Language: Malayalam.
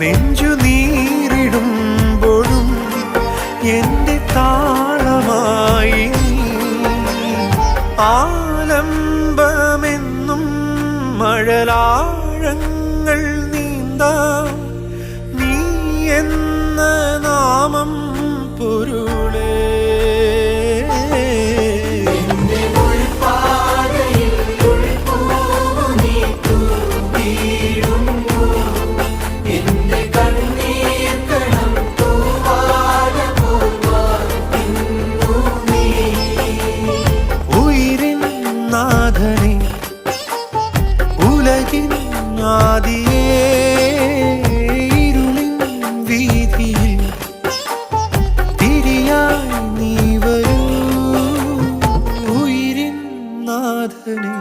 നെഞ്ചു നീരിടുമ്പോഴും എന്റെ താളമായി ആലംബമെന്നും മഴലാഴങ്ങൾ നീന്താ നീ എന്ന നാമം പൊരുളേ. ആദിയേ ഇരുളിൻ വീതിയിൽ തിരിയായി നീ വരൂ ഉയിരിൻ നാഥനേ.